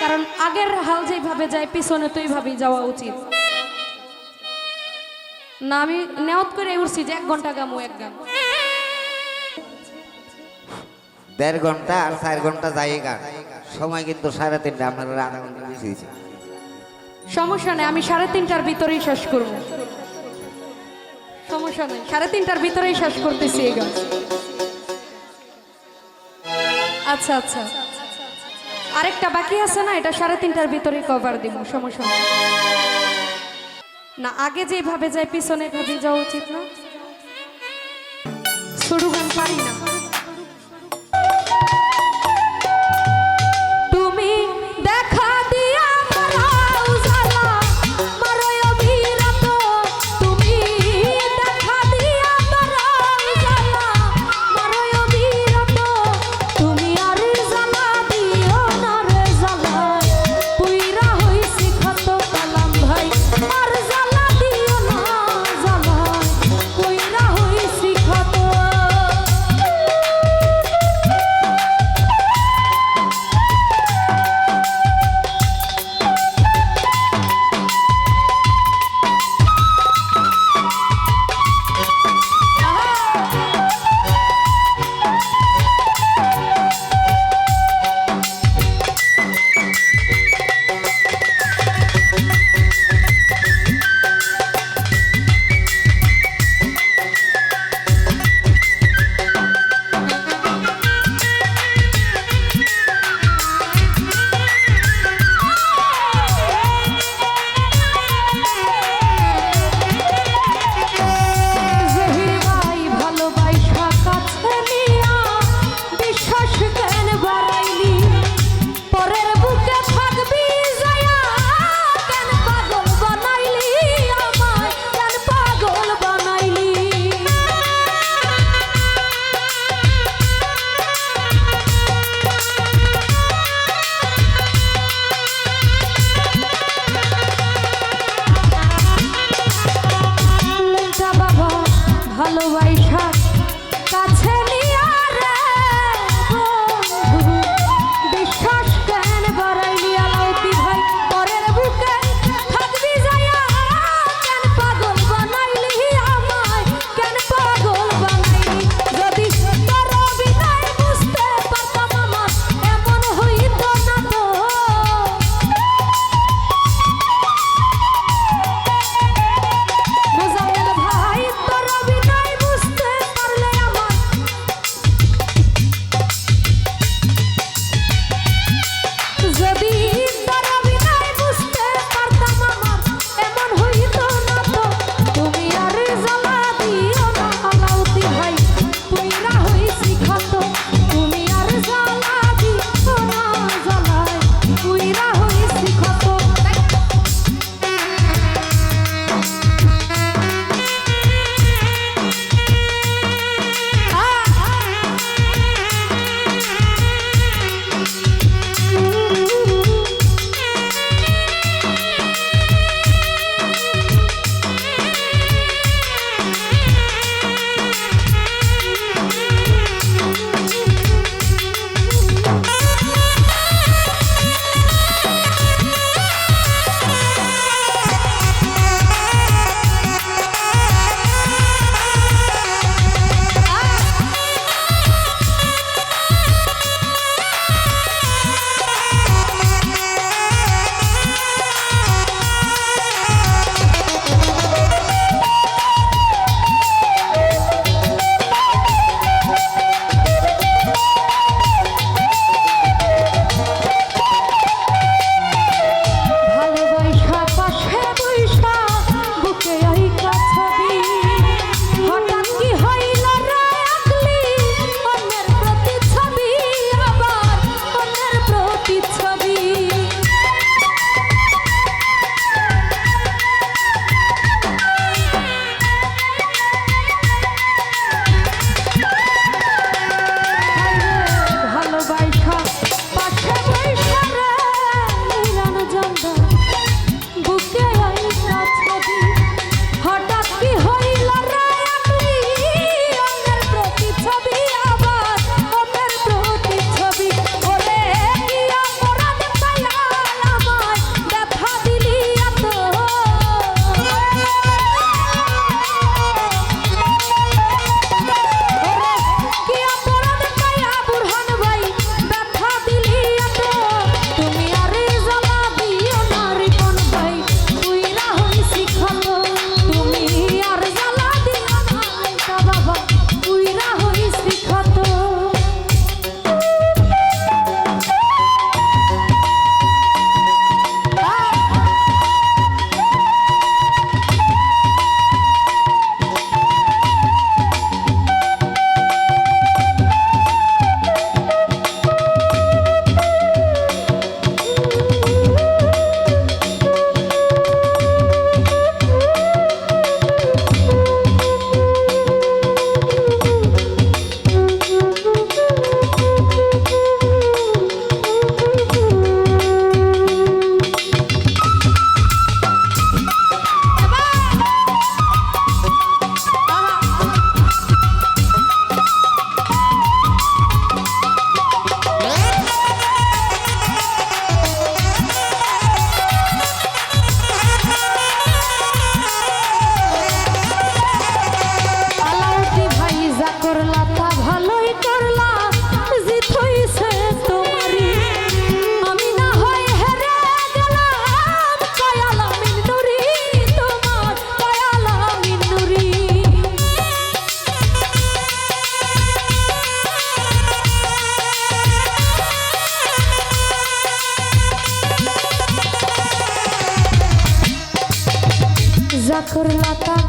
কারণ আগের হাল যেভাবে যায় পিছনে তো এইভাবেই যাওয়া উচিত। না আমি নেওয়াত করে উঠছি যে এক ঘণ্টা গামো এক গান দেড় ঘণ্টা আর চার ঘণ্টা যাই গান সময় কিন্তু সাড়ে তিনটা আপনারা আধা ঘণ্টা বেশি দিয়েছে সমস্যা নেই আমি সাড়ে তিনটার ভিতরেই শেষ করব। সমস্যা নেই সাড়ে তিনটার ভিতরেই শেষ করতেছি এই গান আচ্ছা আচ্ছা। আরেকটা বাকি আছে না, এটা সাড়ে তিনটার ভিতরে কভার দিব, সমস্যা না, আগে যেভাবে যায়, পিছনে ভাবে যাওয়া উচিত না। শুরু গান পারি না। করলা তা ভালোই করে